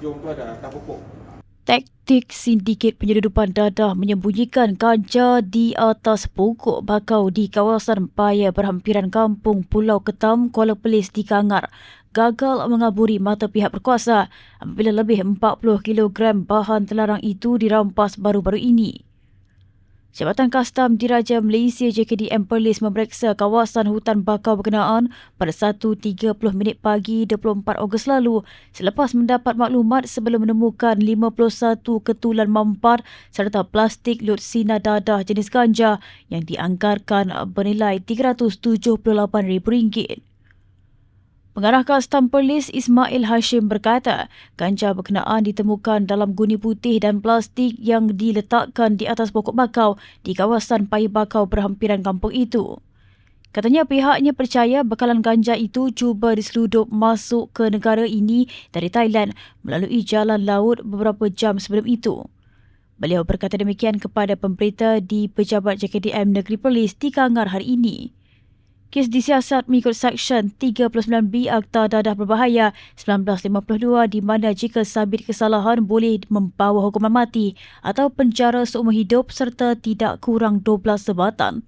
hujung tu ada atas pokok. Taktik sindiket penyeludupan dadah menyembunyikan ganja di atas pokok bakau di kawasan Paya berhampiran kampung Pulau Ketam, Kuala Pelis di Kangar gagal mengaburi mata pihak berkuasa apabila lebih 40 kg bahan terlarang itu dirampas baru-baru ini. Jabatan Kastam Diraja Malaysia JKDM Perlis memeriksa kawasan hutan bakau berkenaan pada 1.30 minit pagi 24 Ogos lalu selepas mendapat maklumat sebelum menemukan 51 ketulan mampar serta plastik lut sina dadah jenis ganja yang dianggarkan bernilai RM378,000. Pengarah Kastam Perlis Ismail Hashim berkata, ganja berkenaan ditemukan dalam guni putih dan plastik yang diletakkan di atas pokok bakau di kawasan Pai Bakau berhampiran kampung itu. Katanya pihaknya percaya bekalan ganja itu cuba diseludup masuk ke negara ini dari Thailand melalui jalan laut beberapa jam sebelum itu. Beliau berkata demikian kepada pemberita di Pejabat JKDM Negeri Perlis di Kangar hari ini. Kes disiasat mengikut Seksyen 39B Akta Dadah Berbahaya 1952 di mana jika sabit kesalahan boleh membawa hukuman mati atau penjara seumur hidup serta tidak kurang 12 sebatan.